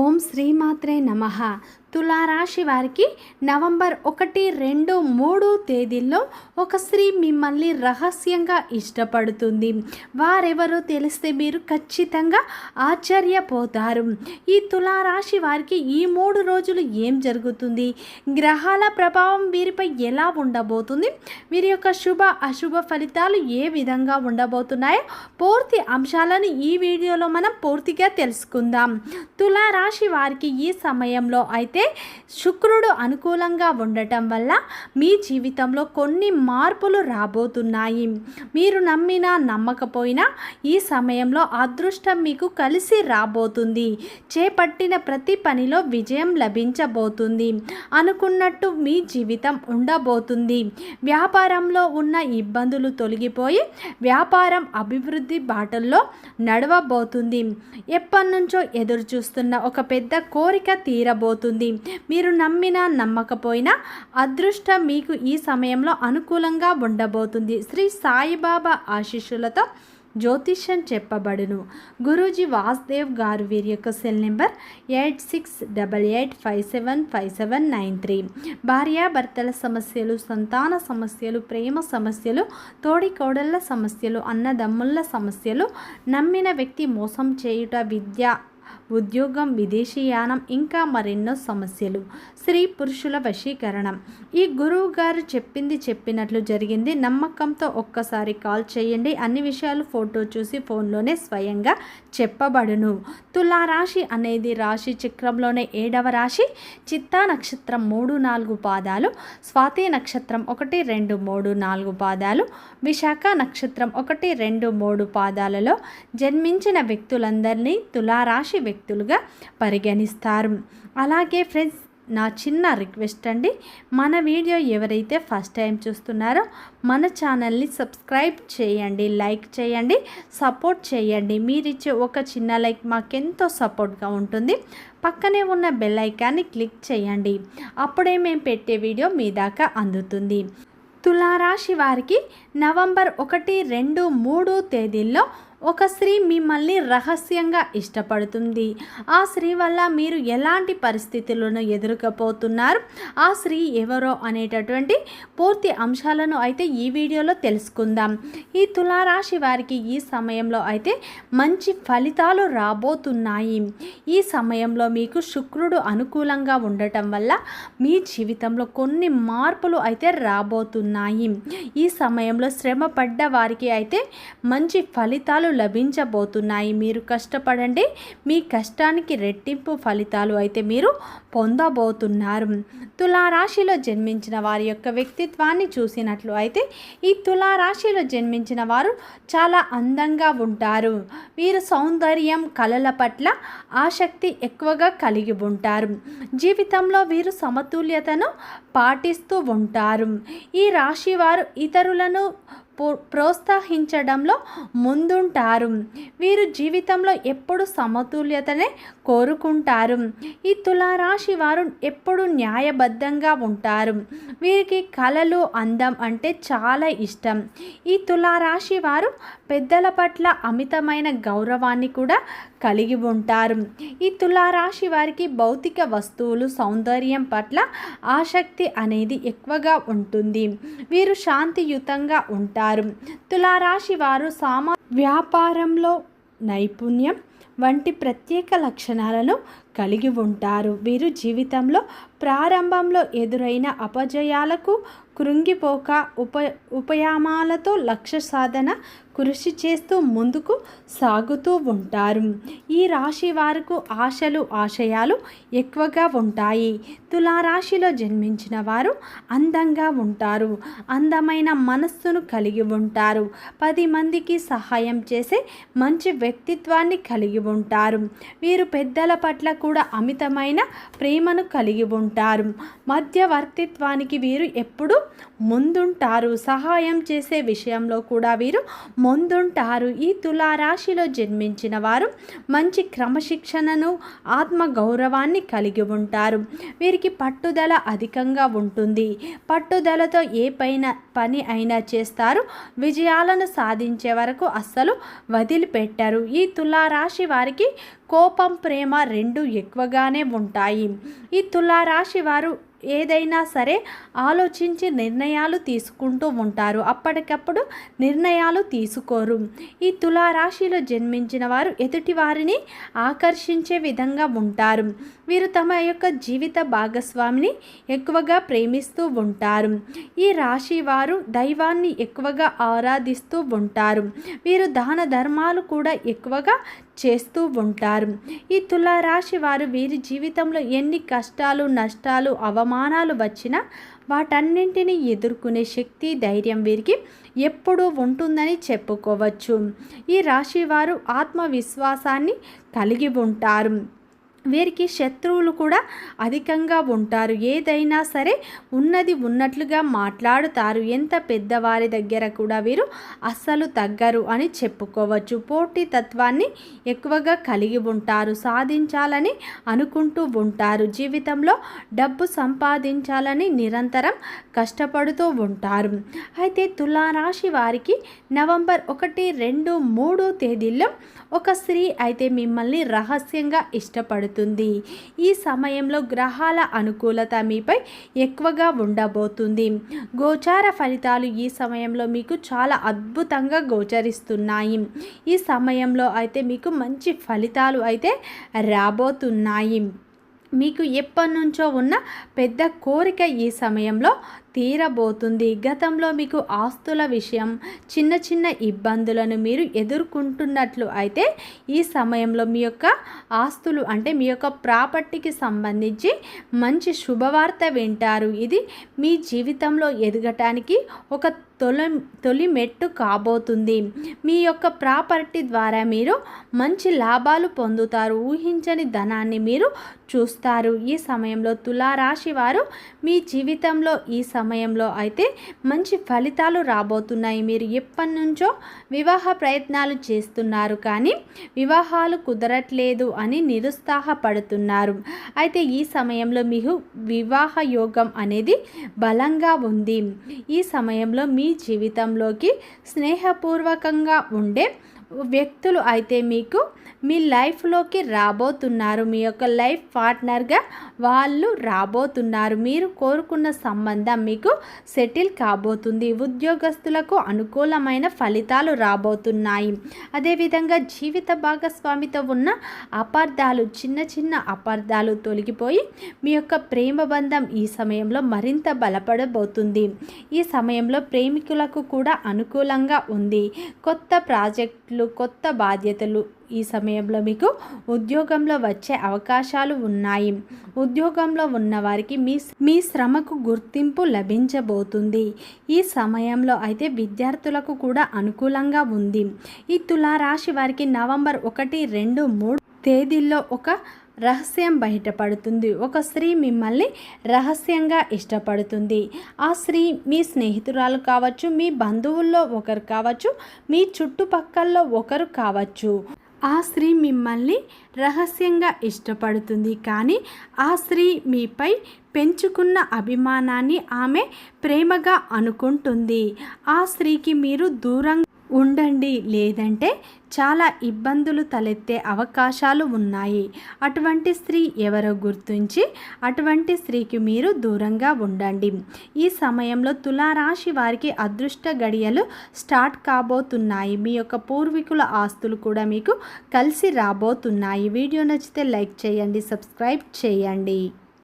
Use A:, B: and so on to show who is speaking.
A: ఓం శ్రీమాత్రే నమ. తులారాశి వారికి నవంబర్ ఒకటి రెండు మూడు తేదీల్లో ఒక స్త్రీ మిమ్మల్ని రహస్యంగా ఇష్టపడుతుంది. వారెవరో తెలిస్తే మీరు ఖచ్చితంగా ఆశ్చర్యపోతారు. ఈ తులారాశి వారికి ఈ మూడు రోజులు ఏం జరుగుతుంది? గ్రహాల ప్రభావం వీరిపై ఎలా ఉండబోతుంది? వీరి యొక్క శుభ అశుభ ఫలితాలు ఏ విధంగా ఉండబోతున్నాయో పూర్తి అంశాలను ఈ వీడియోలో మనం పూర్తిగా తెలుసుకుందాం. తులారాశి వారికి ఈ సమయంలో అయితే శుక్రుడు అనుకూలంగా ఉండటం వల్ల మీ జీవితంలో కొన్ని మార్పులు రాబోతున్నాయి. మీరు నమ్మినా నమ్మకపోయినా ఈ సమయంలో అదృష్టం మీకు కలిసి రాబోతుంది. చేపట్టిన ప్రతి పనిలో విజయం లభించబోతుంది. అనుకున్నట్టు మీ జీవితం ఉండబోతుంది. వ్యాపారంలో ఉన్న ఇబ్బందులు తొలగిపోయి వ్యాపారం అభివృద్ధి బాటల్లో నడవబోతుంది. ఎప్పటి నుంచో ఎదురు చూస్తున్న ఒక ఒక పెద్ద కోరిక తీరబోతుంది. మీరు నమ్మినా నమ్మకపోయినా అదృష్టం మీకు ఈ సమయంలో అనుకూలంగా ఉండబోతుంది. శ్రీ సాయిబాబా ఆశీస్సులతో జ్యోతిష్యం చెప్పబడును. గురూజీ వాసుదేవ్ గారు వీరి యొక్క cell number eight six double eight five seven five seven nine three. భార్యాభర్తల సమస్యలు సంతాన సమస్యలు ప్రేమ సమస్యలు తోడి కోడళ్ళ సమస్యలు అన్నదమ్ముళ్ళ సమస్యలు నమ్మిన వ్యక్తి మోసం చేయుట విద్య ఉద్యోగం విదేశీయానం ఇంకా మరెన్నో సమస్యలు. స్త్రీ పురుషుల వశీకరణం. ఈ గురువు గారు చెప్పింది చెప్పినట్లు జరిగింది. నమ్మకంతో ఒక్కసారి కాల్ చేయండి. అన్ని విషయాలు ఫోటో చూసి ఫోన్లోనే స్వయంగా చెప్పబడును. తులారాశి అనేది రాశి చక్రంలోనే ఏడవ రాశి. చిత్తా నక్షత్రం మూడు నాలుగు పాదాలు. స్వాతి నక్షత్రం ఒకటి రెండు మూడు నాలుగు పాదాలు. విశాఖ నక్షత్రం ఒకటి రెండు మూడు పాదాలలో జన్మించిన వ్యక్తులందరినీ తులారాశి వ్యక్తులుగా పరిగణిస్తారు. అలాగే ఫ్రెండ్స్ నా చిన్న రిక్వెస్ట్ అండి. మన వీడియో ఎవరైతే ఫస్ట్ టైం చూస్తున్నారో మన ఛానల్ని సబ్స్క్రైబ్ చేయండి లైక్ చేయండి సపోర్ట్ చేయండి. మీరిచ్చే ఒక చిన్న లైక్ మాకెంతో సపోర్ట్గా ఉంటుంది. పక్కనే ఉన్న బెల్ ఐకాన్ని క్లిక్ చేయండి. అప్పుడే మేము పెట్టే వీడియో మీ దాకా అందుతుంది. తులారాశి వారికి నవంబర్ ఒకటి రెండు మూడు తేదీల్లో ఒక స్త్రీ మిమ్మల్ని రహస్యంగా ఇష్టపడుతుంది. ఆ స్త్రీ వల్ల మీరు ఎలాంటి పరిస్థితులను ఎదుర్కపోతున్నారు ఆ స్త్రీ ఎవరో అనేటటువంటి పూర్తి అంశాలను అయితే ఈ వీడియోలో తెలుసుకుందాం. ఈ తులారాశి వారికి ఈ సమయంలో అయితే మంచి ఫలితాలు రాబోతున్నాయి. ఈ సమయంలో మీకు శుక్రుడు అనుకూలంగా ఉండటం వల్ల మీ జీవితంలో కొన్ని మార్పులు అయితే రాబోతున్నాయి. ఈ సమయంలో శ్రమ పడ్డ వారికి అయితే మంచి ఫలితాలు లభించబోతున్నాయి. మీరు కష్టపడండి మీ కష్టానికి రెట్టింపు ఫలితాలు అయితే మీరు పొందబోతున్నారు. తులారాశిలో జన్మించిన వారి యొక్క వ్యక్తిత్వాన్ని చూసినట్లు అయితే ఈ తులారాశిలో జన్మించిన వారు చాలా అందంగా ఉంటారు. వీరు సౌందర్యం కళల పట్ల ఆసక్తి ఎక్కువగా కలిగి ఉంటారు. జీవితంలో వీరు సమతుల్యతను పాటిస్తూ ఉంటారు. ఈ రాశి వారు ఇతరులను ప్రోత్సహించడంలో ముందుంటారు. వీరు జీవితంలో ఎప్పుడు సమతుల్యతనే కోరుకుంటారు. ఈ తులారాశి వారు ఎప్పుడు న్యాయబద్ధంగా ఉంటారు. వీరికి కళలు అందం అంటే చాలా ఇష్టం. ఈ తులారాశి వారు పెద్దల పట్ల అమితమైన గౌరవాన్ని కూడా కలిగి ఉంటారు. ఈ తులారాశి వారికి భౌతిక వస్తువులు సౌందర్యం పట్ల ఆసక్తి అనేది ఎక్కువగా ఉంటుంది. వీరు శాంతియుతంగా ఉంటారు. తులారాశి వారు సామా వ్యాపారంలో నైపుణ్యం వంటి ప్రత్యేక లక్షణాలను కలిగి ఉంటారు. వీరు జీవితంలో ప్రారంభంలో ఎదురైన అపజయాలకు కృంగిపోక ఉప ఉపయామాలతో లక్ష్య సాధన కృషి చేస్తూ ముందుకు సాగుతూ ఉంటారు. ఈ రాశి వారికి ఆశలు ఆశయాలు ఎక్కువగా ఉంటాయి. తులారాశిలో జన్మించిన వారు అందంగా ఉంటారు. అందమైన మనస్సును కలిగి ఉంటారు. పది మందికి సహాయం చేసే మంచి వ్యక్తిత్వాన్ని కలిగి ఉంటారు. వీరు పెద్దల పట్ల కూడా అమితమైన ప్రేమను కలిగి ఉంటారు. మధ్యవర్తిత్వానికి వీరు ఎప్పుడూ ముందుంటారు. సహాయం చేసే విషయంలో కూడా వీరు ముందుంటారు. ఈ తులారాశిలో జన్మించిన వారు మంచి క్రమశిక్షణను ఆత్మ గౌరవాన్ని కలిగి ఉంటారు. వీరికి పట్టుదల అధికంగా ఉంటుంది. పట్టుదలతో ఏ పైన పని అయినా చేస్తారు. విజయాలను సాధించే వరకు అస్సలు వదిలిపెట్టారు. ఈ తులారాశి వారికి కోపం ప్రేమ రెండు ఎక్కువగానే ఉంటాయి. ఈ తులారాశి వారు ఏదైనా సరే ఆలోచించి నిర్ణయాలు తీసుకుంటూ ఉంటారు. అప్పటికప్పుడు నిర్ణయాలు తీసుకోరు. ఈ తులారాశిలో జన్మించిన వారు ఎదుటి వారిని ఆకర్షించే విధంగా ఉంటారు. వీరు తమ యొక్క జీవిత భాగస్వామిని ఎక్కువగా ప్రేమిస్తూ ఉంటారు. ఈ రాశి వారు దైవాన్ని ఎక్కువగా ఆరాధిస్తూ ఉంటారు. వీరు దాన ధర్మాలు కూడా ఎక్కువగా చేస్తూ ఉంటారు. ఈ తులారాశి వారు వీరి జీవితంలో ఎన్ని కష్టాలు నష్టాలు అవమానాలు వచ్చినా వాటన్నింటినీ ఎదుర్కొనే శక్తి ధైర్యం వీరికి ఎప్పుడూ ఉంటుందని చెప్పుకోవచ్చు. ఈ రాశి వారు ఆత్మవిశ్వాసాన్ని కలిగి ఉంటారు. వీరికి శత్రువులు కూడా అధికంగా ఉంటారు. ఏదైనా సరే ఉన్నది ఉన్నట్లుగా మాట్లాడుతారు. ఎంత పెద్దవారి దగ్గర కూడా వీరు అస్సలు తగ్గరు అని చెప్పుకోవచ్చు. పోటీ తత్వాన్ని ఎక్కువగా కలిగి ఉంటారు సాధించాలని అనుకుంటూ ఉంటారు. జీవితంలో డబ్బు సంపాదించాలని నిరంతరం కష్టపడుతూ ఉంటారు. అయితే తులారాశి వారికి నవంబర్ ఒకటి రెండు మూడు తేదీల్లో ఒక స్త్రీ అయితే మిమ్మల్ని రహస్యంగా ఇష్టపడుతుంది. ఈ సమయంలో గ్రహాల అనుకూలత మీపై ఎక్కువగా ఉండబోతుంది. గోచార ఫలితాలు ఈ సమయంలో మీకు చాలా అద్భుతంగా గోచరిస్తున్నాయి. ఈ సమయంలో అయితే మీకు మంచి ఫలితాలు అయితే రాబోతున్నాయి. మీకు ఎప్పటి నుంచో ఉన్న పెద్ద కోరిక ఈ సమయంలో తీరబోతుంది. గతంలో మీకు ఆస్తుల విషయం చిన్న చిన్న ఇబ్బందులను మీరు ఎదుర్కొంటున్నట్లు అయితే ఈ సమయంలో మీ యొక్క ఆస్తులు అంటే మీ యొక్క ప్రాపర్టీకి సంబంధించి మంచి శుభవార్త వింటారు. ఇది మీ జీవితంలో ఎదగటానికి ఒక తొలి తొలి మెట్టు కాబోతుంది. మీ యొక్క ప్రాపర్టీ ద్వారా మీరు మంచి లాభాలు పొందుతారు. ఊహించని ధనాన్ని మీరు చూస్తారు. ఈ సమయంలో తులారాశి వారు మీ జీవితంలో ఈ సమయంలో అయితే మంచి ఫలితాలు రాబోతున్నాయి. మీరు ఎప్పటి నుంచో వివాహ ప్రయత్నాలు చేస్తున్నారు కానీ వివాహాలు కుదరట్లేదు అని నిరుత్సాహపడుతున్నారు. అయితే ఈ సమయంలో మీకు వివాహ యోగం అనేది బలంగా ఉంది. ఈ సమయంలో మీ మీ జీవితంలోకి స్నేహపూర్వకంగా ఉండే వ్యక్తులు అయితే మీకు మీ లైఫ్లోకి రాబోతున్నారు. మీ యొక్క లైఫ్ పార్ట్నర్గా వాళ్ళు రాబోతున్నారు. మీరు కోరుకున్న సంబంధం మీకు సెటిల్ కాబోతుంది. ఉద్యోగస్తులకు అనుకూలమైన ఫలితాలు రాబోతున్నాయి. అదేవిధంగా జీవిత భాగస్వామితో ఉన్న అపార్థాలు చిన్న చిన్న అపార్థాలు తొలగిపోయి మీ యొక్క ప్రేమ బంధం ఈ సమయంలో మరింత బలపడబోతుంది. ఈ సమయంలో ప్రేమికులకు కూడా అనుకూలంగా ఉంది. కొత్త ప్రాజెక్టులు కొత్త బాధ్యతలు ఈ సమయంలో మీకు ఉద్యోగంలో వచ్చే అవకాశాలు ఉన్నాయి. ఉద్యోగంలో ఉన్నవారికి మీ మీ శ్రమకు గుర్తింపు లభించబోతుంది. ఈ సమయంలో అయితే విద్యార్థులకు కూడా అనుకూలంగా ఉంది. ఈ తులారాశి వారికి నవంబర్ ఒకటి రెండు మూడు తేదీల్లో ఒక రహస్యం బయటపడుతుంది. ఒక స్త్రీ మిమ్మల్ని రహస్యంగా ఇష్టపడుతుంది. ఆ స్త్రీ మీ స్నేహితురాలు కావచ్చు మీ బంధువుల్లో ఒకరు కావచ్చు మీ చుట్టుపక్కల్లో ఒకరు కావచ్చు. ఆ స్త్రీ మిమ్మల్ని రహస్యంగా ఇష్టపడుతుంది. కానీ ఆ స్త్రీ మీపై పెంచుకున్న అభిమానాన్ని ఆమె ప్రేమగా అనుకుంటుంది. ఆ స్త్రీకి మీరు దూరంగా ఉండండి లేదంటే చాలా ఇబ్బందులు తలెత్తే అవకాశాలు ఉన్నాయి. అటువంటి స్త్రీ ఎవరో గుర్తించి అటువంటి స్త్రీకి మీరు దూరంగా ఉండండి. ఈ సమయంలో తులారాశి వారికి అదృష్ట గడియలు స్టార్ట్ కాబోతున్నాయి. మీ యొక్క పూర్వీకుల ఆస్తులు కూడా మీకు కలిసి రాబోతున్నాయి. వీడియో నచ్చితే లైక్ చేయండి సబ్స్క్రైబ్ చేయండి.